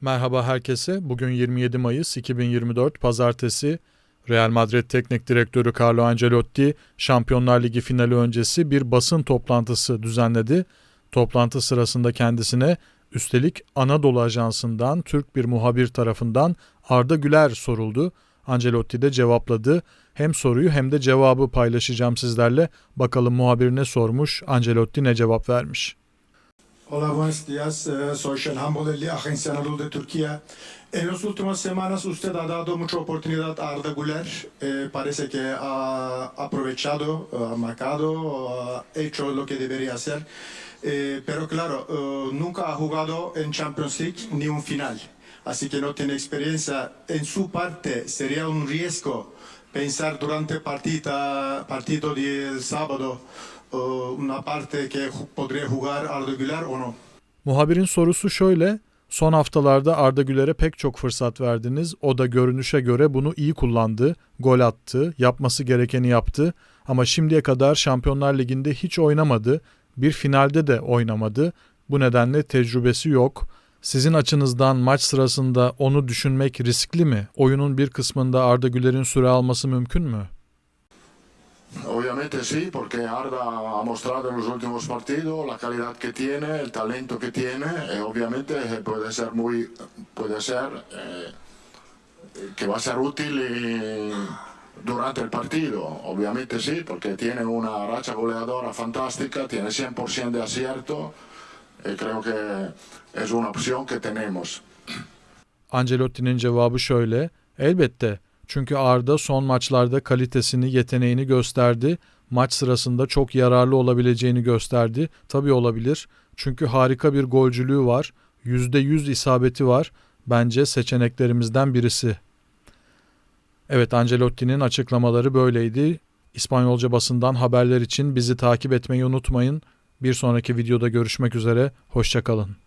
Merhaba herkese. Bugün 27 Mayıs 2024 Pazartesi. Real Madrid Teknik Direktörü Carlo Ancelotti Şampiyonlar Ligi finali öncesi bir basın toplantısı düzenledi. Toplantı sırasında kendisine üstelik Anadolu Ajansı'ndan Türk bir muhabir tarafından Arda Güler soruldu. Ancelotti de cevapladı. Hem soruyu hem de cevabı paylaşacağım sizlerle. Bakalım muhabir ne sormuş, Ancelotti ne cevap vermiş. Hola, buenos días. Eh, soy Şenhan Bolelli, Agencia Anadolu de Turquía. En las últimas semanas usted ha dado mucha oportunidad a Arda Güler. Eh, parece que ha aprovechado, eh, ha marcado, ha hecho lo que debería hacer. Eh, pero claro, eh, nunca ha jugado en Champions League ni un final. Así que no tiene experiencia. En su parte sería un riesgo pensar durante partida, partido del sábado una parte que podría jugar Arda Güler o no. Muhabirin sorusu şöyle. Son haftalarda Arda Güler'e pek çok fırsat verdiniz. O da görünüşe göre bunu iyi kullandı. Gol attı, yapması gerekeni yaptı. Ama şimdiye kadar Şampiyonlar Ligi'nde hiç oynamadı. Bir finalde de oynamadı. Bu nedenle tecrübesi yok. Sizin açınızdan maç sırasında onu düşünmek riskli mi? Oyunun bir kısmında Arda Güler'in süre alması mümkün mü? Obviamente sí, porque Arda ha mostrado en los últimos partidos la calidad que tiene, el talento que tiene. eh, obviamente eh, puede ser muy, puede ser eh, que va a ser útil durante el partido. Obviamente sí, porque tiene una racha goleadora fantástica, tiene 100% de acierto. y creo que es una opción que tenemos. Ancelotti'nin cevabı şöyle. Elbette. Çünkü Arda son maçlarda kalitesini, yeteneğini gösterdi. Maç sırasında çok yararlı olabileceğini gösterdi. Tabii olabilir. Çünkü harika bir golcülüğü var. %100 isabeti var. Bence seçeneklerimizden birisi. Evet Ancelotti'nin açıklamaları böyleydi. İspanyolca basından haberler için bizi takip etmeyi unutmayın. Bir sonraki videoda görüşmek üzere. Hoşçakalın.